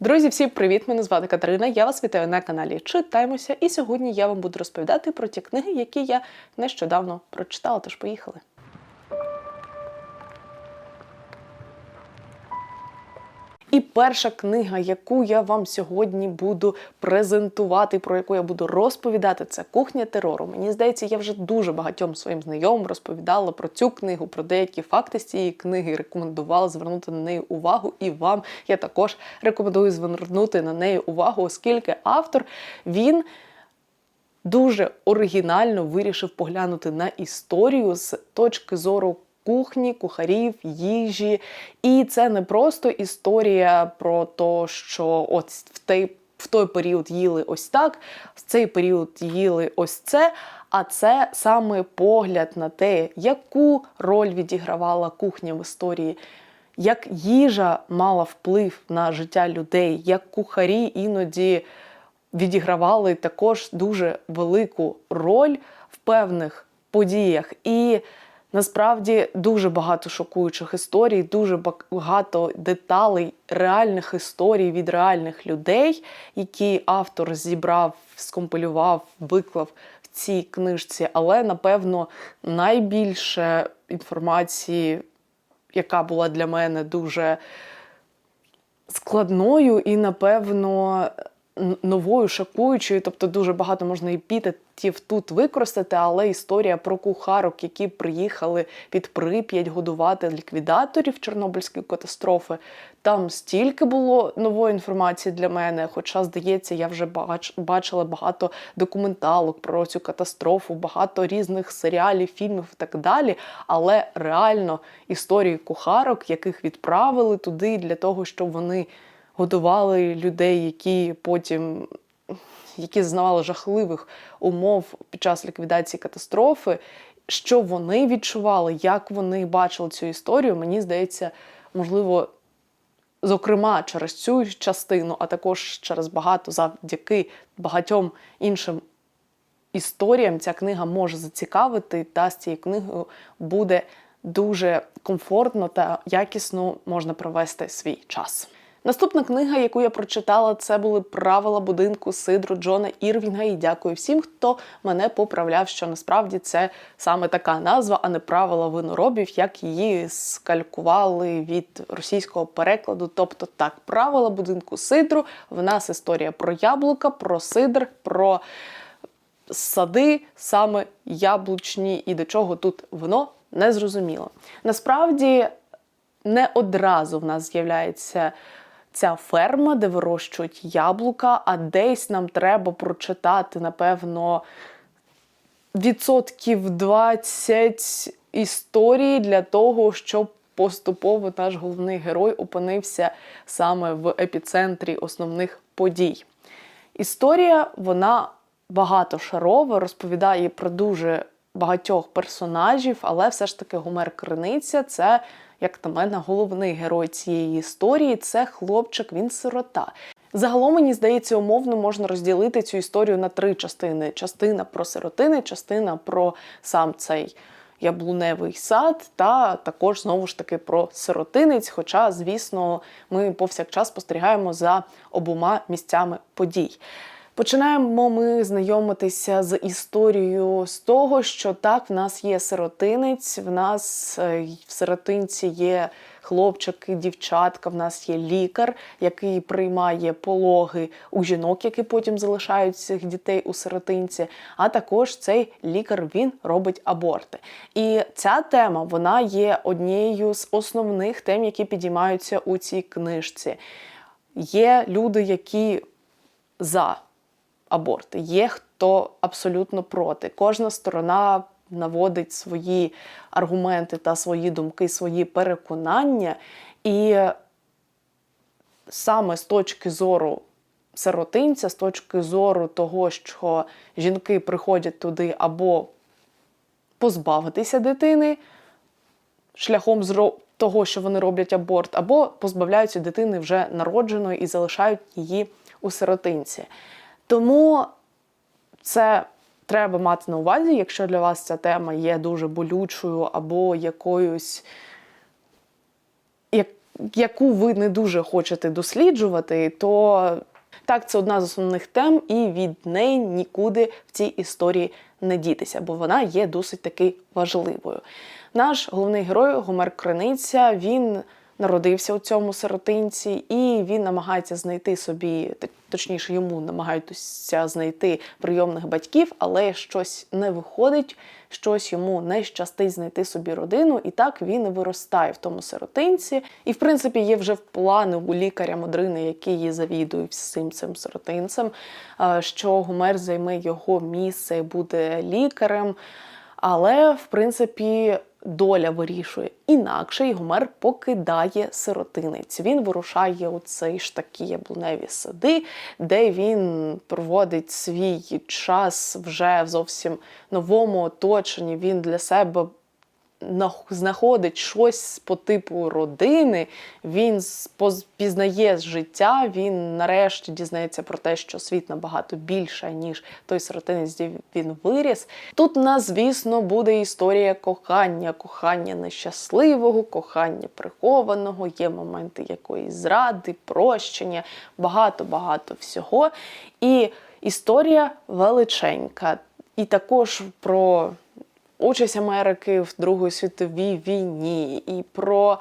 Друзі, всім привіт! Мене звати Катерина. Я вас вітаю на каналі Читаємося. І сьогодні я вам буду розповідати про ті книги, які я нещодавно прочитала. Тож поїхали. І перша книга, яку я вам сьогодні буду презентувати, про яку я буду розповідати, це кухня терору. Мені здається, я вже дуже багатьом своїм знайомим розповідала про цю книгу, про деякі факти з цієї книги, рекомендувала звернути на неї увагу. І вам я також рекомендую звернути на неї увагу, оскільки автор він. Дуже оригінально вирішив поглянути на історію з точки зору кухні, кухарів, їжі. І це не просто історія про те, що от в той, в той період їли ось так, в цей період їли ось це. А це саме погляд на те, яку роль відігравала кухня в історії. Як їжа мала вплив на життя людей, як кухарі іноді відігравали також дуже велику роль в певних подіях. І насправді дуже багато шокуючих історій, дуже багато деталей реальних історій від реальних людей, які автор зібрав, скомпілював, виклав в цій книжці. Але напевно найбільше інформації, яка була для мене дуже складною і, напевно, новою, шокуючою, тобто дуже багато можна епітетів тут використати, але історія про кухарок, які приїхали під Прип'ять годувати ліквідаторів Чорнобильської катастрофи. Там стільки було нової інформації для мене. Хоча, здається, я вже бач, бачила багато документалок про цю катастрофу, багато різних серіалів, фільмів і так далі. Але реально історії кухарок, яких відправили туди для того, щоб вони годували людей, які потім які зазнавали жахливих умов під час ліквідації катастрофи. Що вони відчували, як вони бачили цю історію, мені здається, можливо, зокрема через цю частину, а також через багато завдяки багатьом іншим історіям, ця книга може зацікавити, та з цією книгою буде дуже комфортно та якісно можна провести свій час. Наступна книга, яку я прочитала, це були правила будинку Сидру Джона Ірвінга. І дякую всім, хто мене поправляв, що насправді це саме така назва, а не правила виноробів, як її скалькували від російського перекладу. Тобто, так, правила будинку Сидру. В нас історія про яблука, про сидр, про сади, саме яблучні, і до чого тут воно не зрозуміло. Насправді не одразу в нас з'являється ця ферма, де вирощують яблука, а десь нам треба прочитати, напевно, відсотків 20 історії для того, щоб поступово наш головний герой опинився саме в епіцентрі основних подій. Історія, вона багатошарова, розповідає про дуже багатьох персонажів, але все ж таки Гомер Криниця це як на мене, головний герой цієї історії це хлопчик, він сирота. Загалом, мені здається, умовно можна розділити цю історію на три частини: частина про сиротини, частина про сам цей яблуневий сад, та також знову ж таки про сиротинець. Хоча, звісно, ми повсякчас спостерігаємо за обома місцями подій. Починаємо ми знайомитися з історією з того, що так, в нас є сиротинець, в нас е, в сиротинці є хлопчики, дівчатка, в нас є лікар, який приймає пологи у жінок, які потім залишають цих дітей у сиротинці. А також цей лікар він робить аборти. І ця тема вона є однією з основних тем, які підіймаються у цій книжці. Є люди, які за аборти. Є хто абсолютно проти. Кожна сторона наводить свої аргументи та свої думки, свої переконання. І саме з точки зору сиротинця, з точки зору того, що жінки приходять туди або позбавитися дитини шляхом того, що вони роблять аборт, або позбавляються дитини вже народженої і залишають її у сиротинці. Тому це треба мати на увазі, якщо для вас ця тема є дуже болючою або якоюсь, яку ви не дуже хочете досліджувати, то так, це одна з основних тем, і від неї нікуди в цій історії не дітися, бо вона є досить таки важливою. Наш головний герой Гомер Криниця, він народився у цьому сиротинці, і він намагається знайти собі, точніше, йому намагаються знайти прийомних батьків, але щось не виходить, щось йому не щастить знайти собі родину, і так він виростає в тому сиротинці. І, в принципі, є вже в плани у лікаря Модрини, який її завідує всім цим сиротинцем, е, що Гомер займе його місце і буде лікарем. Але, в принципі, доля вирішує інакше, і Гомер покидає сиротинець. Він вирушає у цей ж такі яблуневі сади, де він проводить свій час вже в зовсім новому оточенні. Він для себе знаходить щось по типу родини, він пізнає життя, він нарешті дізнається про те, що світ набагато більше, ніж той сиротинець, де він виріс. Тут нас, звісно, буде історія кохання, кохання нещасливого, кохання прихованого, є моменти якоїсь зради, прощення, багато-багато всього. І історія величенька. І також про участь Америки в Другій світовій війні, і про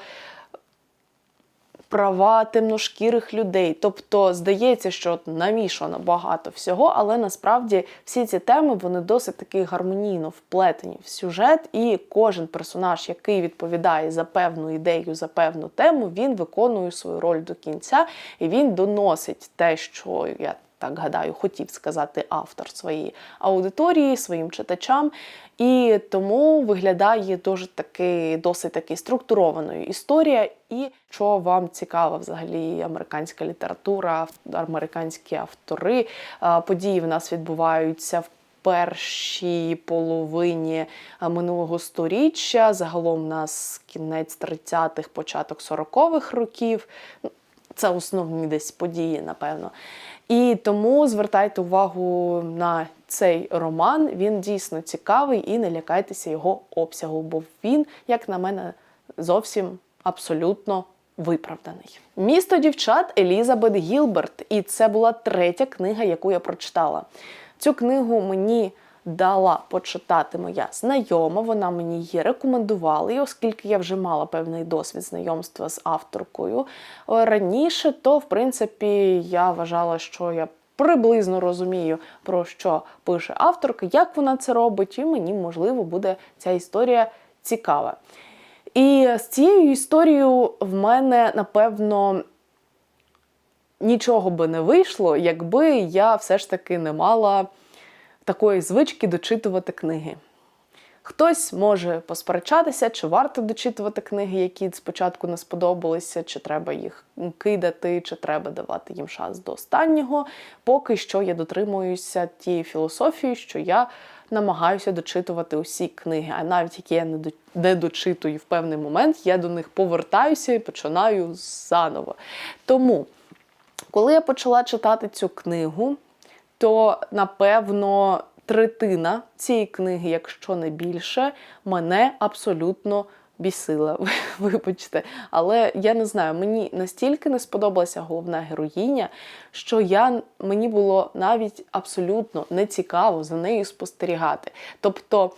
права темношкірих людей. Тобто здається, що намішано багато всього, але насправді всі ці теми вони досить таки гармонійно вплетені в сюжет, і кожен персонаж, який відповідає за певну ідею, за певну тему, він виконує свою роль до кінця, і він доносить те, що я. Так гадаю, хотів сказати автор своїй аудиторії, своїм читачам, і тому виглядає дуже таки досить таки структурованою історія. І що вам цікава взагалі американська література, американські автори. Події в нас відбуваються в першій половині минулого сторіччя. Загалом у нас кінець 30-х, початок 40-х років. Ну, Це основні десь події, напевно. І тому звертайте увагу на цей роман. Він дійсно цікавий і не лякайтеся його обсягу, бо він, як на мене, зовсім абсолютно виправданий. Місто дівчат Елізабет Гілберт. І це була третя книга, яку я прочитала. Цю книгу мені дала почитати моя знайома. Вона мені її рекомендувала, і оскільки я вже мала певний досвід знайомства з авторкою е, раніше, то в принципі я вважала, що я. Приблизно розумію, про що пише авторка, як вона це робить, і мені, можливо, буде ця історія цікава. І з цією історією в мене, напевно, нічого би не вийшло, якби я все ж таки не мала такої звички дочитувати книги. Хтось може посперечатися, чи варто дочитувати книги, які спочатку не сподобалися, чи треба їх кидати, чи треба давати їм шанс до останнього. Поки що я дотримуюся тієї філософії, що я намагаюся дочитувати усі книги, а навіть які я не дочитую в певний момент, я до них повертаюся і починаю заново. Тому, коли я почала читати цю книгу, то напевно третина цієї книги, якщо не більше, мене абсолютно бісила. Вибачте, але я не знаю, мені настільки не сподобалася головна героїня, що я мені було навіть абсолютно не цікаво за нею спостерігати. Тобто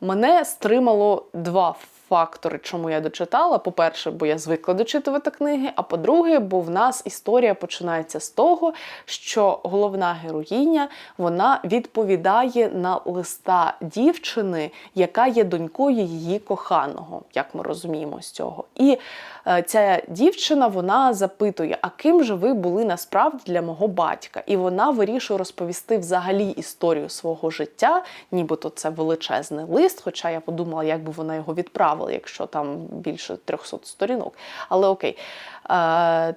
мене стримало два фактори, чому я дочитала. По-перше, бо я звикла дочитувати книги. А по-друге, бо в нас історія починається з того, що головна героїня вона відповідає на листа дівчини, яка є донькою її коханого, як ми розуміємо з цього. І ця дівчина вона запитує: а ким же ви були насправді для мого батька? І вона вирішує розповісти взагалі історію свого життя, нібито це величезний лист. Хоча я подумала, як би вона його відправила, якщо там більше 300 сторінок. Але окей. Е,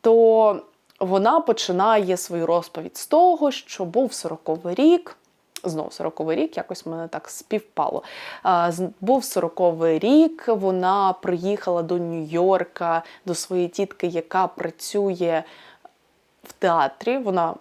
то вона починає свою розповідь з того, що був 40-й рік. Знову 40-й рік, якось мене так співпало. Був 40-й рік, вона приїхала до Нью-Йорка, до своєї тітки, яка працює в театрі. Вона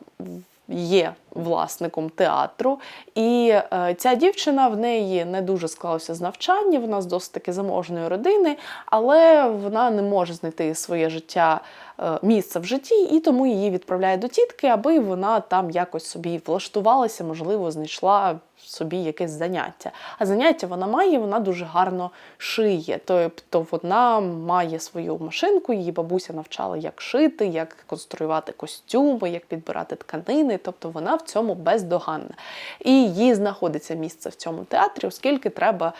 є власником театру. І е, ця дівчина в неї не дуже склалося з навчання, вона з досить таки заможної родини, але вона не може знайти своє життя. е, Місце в житті, і тому її відправляє до тітки, аби вона там якось собі влаштувалася, можливо, знайшла собі якесь заняття. А заняття вона має, вона дуже гарно шиє. Тобто вона має свою машинку, її бабуся навчала, як шити, як конструювати костюми, як підбирати тканини. Тобто вона в цьому бездоганна. І їй знаходиться місце в цьому театрі, оскільки треба.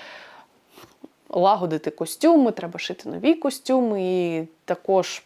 Лагодити костюми, треба шити нові костюми, і також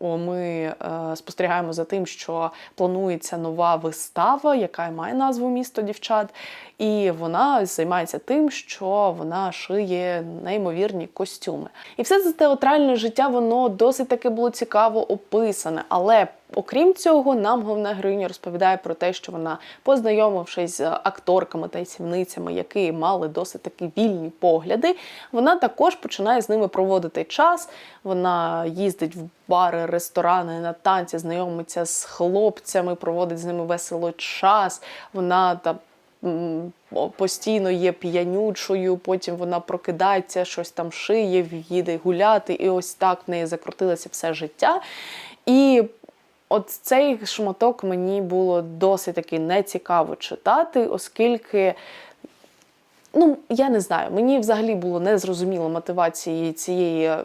ми е, спостерігаємо за тим, що планується нова вистава, яка має назву Місто дівчат. І вона займається тим, що вона шиє неймовірні костюми. І все це театральне життя, воно досить таки було цікаво описане. Але окрім цього, нам головна героїня розповідає про те, що вона, познайомившись з акторками та сівницями, які мали досить таки вільні погляди, вона також починає з ними проводити час. Вона їздить в бари, ресторани, на танці, знайомиться з хлопцями, проводить з ними весело час. Вона о- постійно є п'янючою, потім вона прокидається, щось там шиє, їде гуляти, і ось так в неї закрутилося все життя. І от цей шматок мені було досить таки нецікаво читати, оскільки. Ну, я не знаю, мені взагалі було незрозуміло мотивації цієї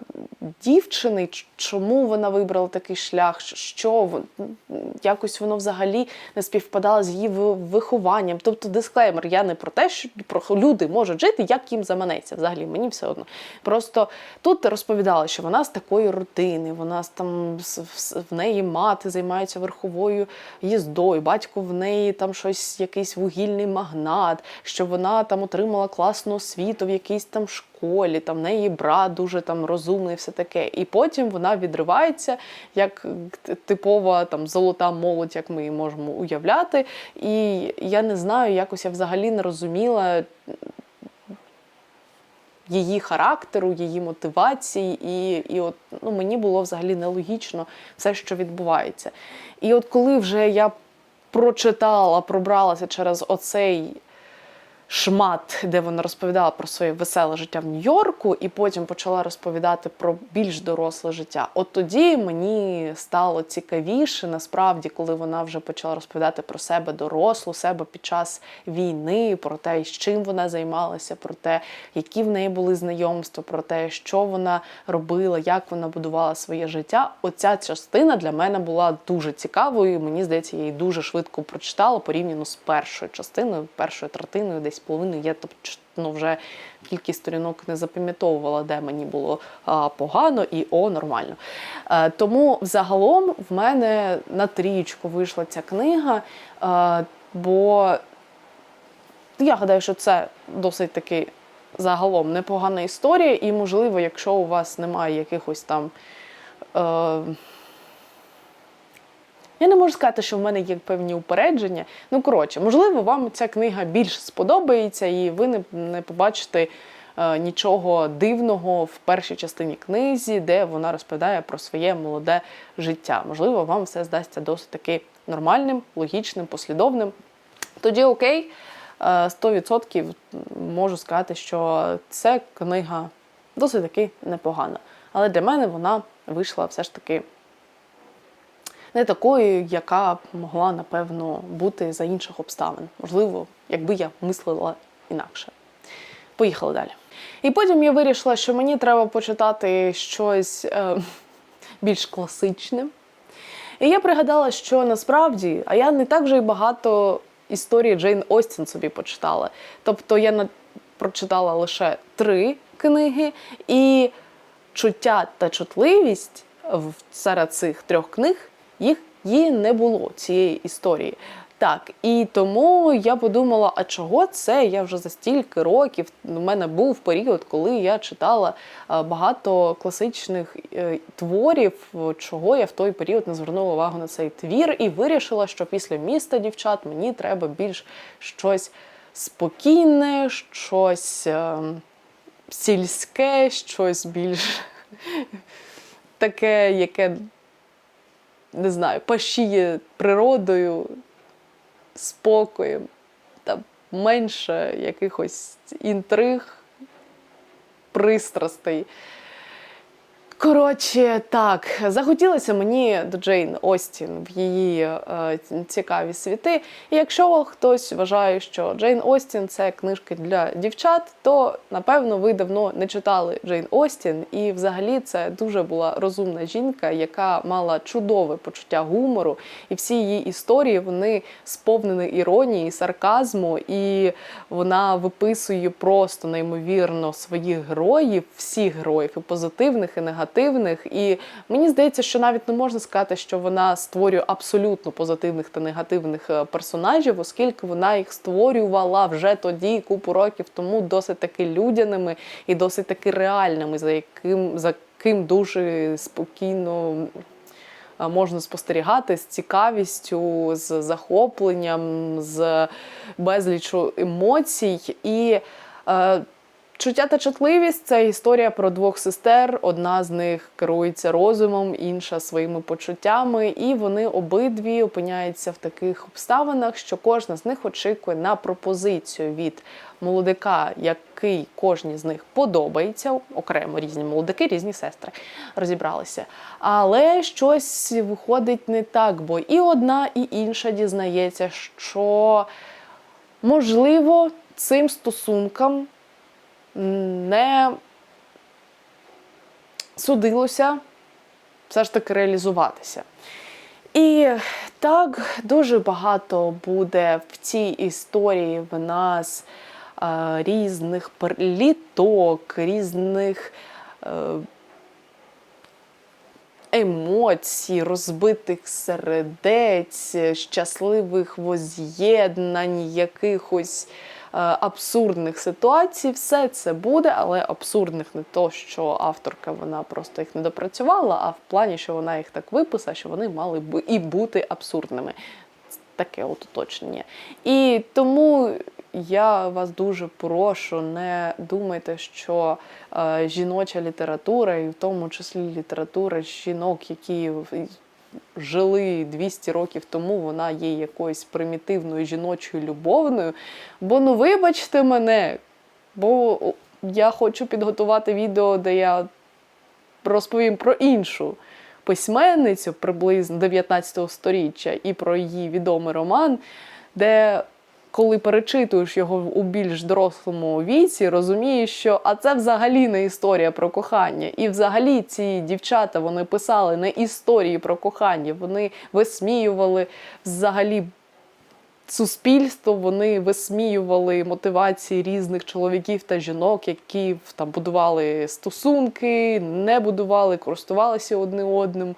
дівчини, чому вона вибрала такий шлях, що якось воно взагалі не співпадало з її ви- вихованням. Тобто, дисклеймер, я не про те, що про люди можуть жити, як їм заманеться. Взагалі, мені все одно. Просто тут розповідала, що вона з такої родини, вона там в неї мати займається верховою їздою, батько в неї там щось, якийсь вугільний магнат, що вона там отримала класну освіту в якійсь там школі, там в неї брат дуже там розумний, все таке. І потім вона відривається як типова там золота молодь, як ми її можемо уявляти. І я не знаю, якось я взагалі не розуміла її характеру, її мотивації, і, і от ну, мені було взагалі нелогічно все, що відбувається. І от коли вже я прочитала, пробралася через оцей шмат, де вона розповідала про своє веселе життя в Нью-Йорку, і потім почала розповідати про більш доросле життя. От тоді мені стало цікавіше, насправді, коли вона вже почала розповідати про себе дорослу, себе під час війни, про те, з чим вона займалася, про те, які в неї були знайомства, про те, що вона робила, як вона будувала своє життя. Оця частина для мене була дуже цікавою. Мені здається, я її дуже швидко прочитала порівняно з першою частиною, першою третиною, десь половиною. Я ну, вже кількість сторінок не запам'ятовувала, де мені було погано і о, нормально. Е, тому взагалом в мене на трічку вийшла ця книга, е, бо я гадаю, що це досить таки загалом непогана історія, і, можливо, якщо у вас немає якихось там. Е, я не можу сказати, що в мене є певні упередження. Ну, коротше, можливо, вам ця книга більш сподобається, і ви не, не побачите е, нічого дивного в першій частині книзі, де вона розповідає про своє молоде життя. Можливо, вам все здасться досить таки нормальним, логічним, послідовним. Тоді окей, е, 100% можу сказати, що це книга досить таки непогана. Але для мене вона вийшла все ж таки не такою, яка б могла, напевно, бути за інших обставин. Можливо, якби я мислила інакше. Поїхали далі. І потім я вирішила, що мені треба почитати щось е, більш класичне. І я пригадала, що насправді, а я не так вже й багато історії Джейн Остін собі почитала. Тобто я на... прочитала лише три книги, і чуття та чутливість серед цих трьох книг їх її не було цієї історії. Так, і тому я подумала, а чого це? Я вже за стільки років. У мене був період, коли я читала е, багато класичних е, творів, чого я в той період не звернула увагу на цей твір, і вирішила, що після міста дівчат мені треба більш щось спокійне, щось е, сільське, щось більш таке, яке не знаю, пашіє природою, спокоєм, та менше якихось інтриг, пристрастей. Коротше, так, захотілося мені до Джейн Остін в її е, цікаві світи. І якщо хтось вважає, що Джейн Остін це книжки для дівчат, то напевно ви давно не читали Джейн Остін. І взагалі це дуже була розумна жінка, яка мала чудове почуття гумору, і всі її історії вони сповнені іронії, сарказму, і вона виписує просто неймовірно своїх героїв, всіх героїв, і позитивних, і негативних. І мені здається, що навіть не можна сказати, що вона створює абсолютно позитивних та негативних е, персонажів, оскільки вона їх створювала вже тоді, купу років тому, досить таки людяними і досить таки реальними, за яким за ким дуже спокійно. е, Можна спостерігати з цікавістю, з захопленням, з безлічу емоцій. І е, Чуття та чутливість це історія про двох сестер. Одна з них керується розумом, інша своїми почуттями, і вони обидві опиняються в таких обставинах, що кожна з них очікує на пропозицію від молодика, який кожній з них подобається. Окремо різні молодики, різні сестри розібралися. Але щось виходить не так, бо і одна, і інша дізнається, що можливо цим стосункам не судилося все ж таки реалізуватися. І так дуже багато буде в цій історії в нас е, різних переліток, різних е, емоцій, розбитих сердець, щасливих воз'єднань, якихось абсурдних ситуацій. Все це буде, але абсурдних не то, що авторка вона просто їх не допрацювала, а в плані, що вона їх так виписала, що вони мали б і бути абсурдними. Таке от уточнення. І тому я вас дуже прошу, не думайте, що е, жіноча література, і в тому числі література жінок, які жили 200 років тому, вона є якоюсь примітивною жіночою любовною. Бо ну вибачте мене, бо я хочу підготувати відео, де я розповім про іншу письменницю приблизно 19 століття і про її відомий роман, де коли перечитуєш його у більш дорослому віці, розумієш, що а це взагалі не історія про кохання. І взагалі ці дівчата вони писали не історії про кохання, вони висміювали взагалі суспільство, вони висміювали мотивації різних чоловіків та жінок, які там будували стосунки, не будували, користувалися одне одним,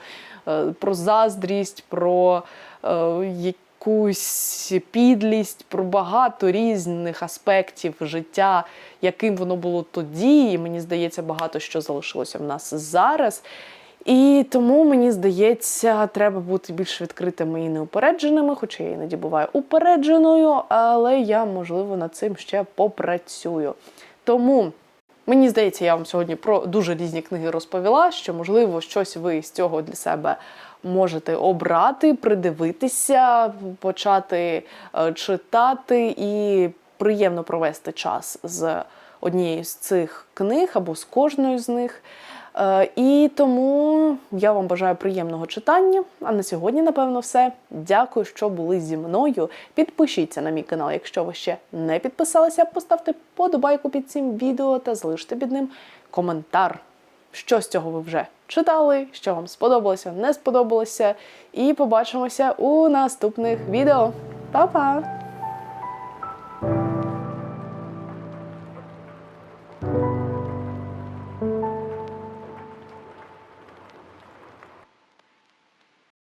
е, про заздрість, про е, якусь підлість, про багато різних аспектів життя, яким воно було тоді. І мені здається, багато що залишилося в нас зараз. І тому мені здається, треба бути більш відкритими і неупередженими, хоча я іноді буваю упередженою, але я, можливо, над цим ще попрацюю. Тому мені здається, я вам сьогодні про дуже різні книги розповіла, що, можливо, щось ви з цього для себе можете обрати, придивитися, почати е, читати і приємно провести час з однією з цих книг або з кожною з них. Е, І тому я вам бажаю приємного читання. А на сьогодні, напевно, все. Дякую, що були зі мною. Підпишіться на мій канал, якщо ви ще не підписалися. Поставте подобайку під цим відео та залиште під ним коментар. Що з цього ви вже читали, що вам сподобалося, не сподобалося. І побачимося у наступних відео. Па-па!